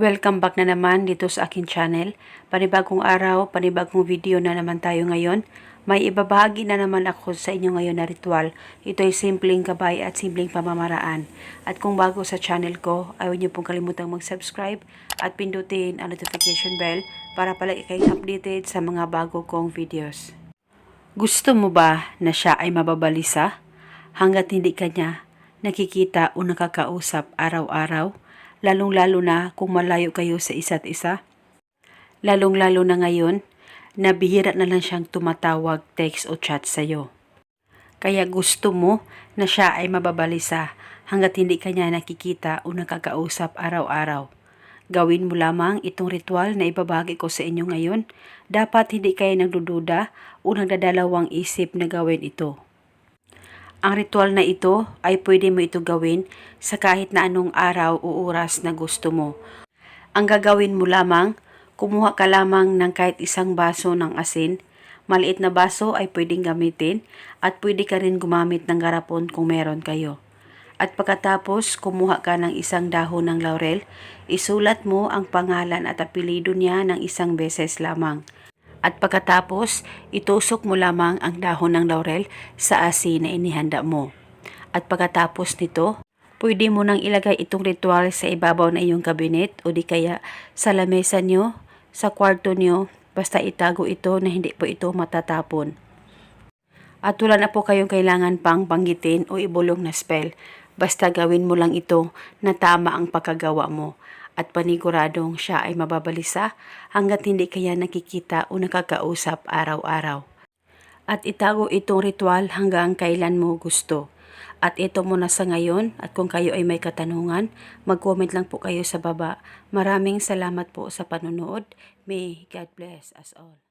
Welcome back na naman dito sa akin channel. Panibagong araw, panibagong video na naman tayo ngayon. May ibabahagi na naman ako sa inyo ngayon na ritual. Ito ay simpleng gabay at simpleng pamamaraan. At kung bago sa channel ko, ayaw niyo pong kalimutang mag-subscribe at pindutin ang notification bell para palagi kayong updated sa mga bago kong videos. Gusto mo ba na siya ay mababalisa hanggat hindi ka niya nakikita o nakakausap araw-araw? Lalong-lalo na kung malayo kayo sa isa't isa? Lalong-lalo na ngayon na bihira na lang siyang tumatawag, text o chat sa'yo. Kaya gusto mo na siya ay mababalisa hanggat hindi ka niya nakikita o nakakausap araw-araw. Gawin mo lamang itong ritual na ibabagi ko sa inyo ngayon. Dapat hindi kayo nagdududa o nagdadalawang isip na gawin ito. Ang ritual na ito ay pwede mo ito gawin sa kahit na anong araw o oras na gusto mo. Ang gagawin mo lamang, kumuha ka lamang ng kahit isang baso ng asin. Maliit na baso ay pwedeng gamitin at pwede ka rin gumamit ng garapon kung meron kayo. At pagkatapos kumuha ka ng isang dahon ng laurel, isulat mo ang pangalan at apelido niya ng isang beses lamang. At pagkatapos, itusok mo lamang ang dahon ng laurel sa asin na inihanda mo. At pagkatapos nito, pwede mo nang ilagay itong ritual sa ibabaw ng iyong kabinet o di kaya sa lamesa nyo, sa kwarto nyo, basta itago ito na hindi po ito matatapon. At wala na po kayong kailangan pang banggitin o ibulong na spell. Basta gawin mo lang ito na tama ang pagkagawa mo at paniguradong siya ay mababalisa hanggat hindi kaya nakikita o nakakausap araw-araw. At itago itong ritual hanggang kailan mo gusto. At ito muna sa ngayon at kung kayo ay may katanungan, mag-comment lang po kayo sa baba. Maraming salamat po sa panonood. May God bless us all.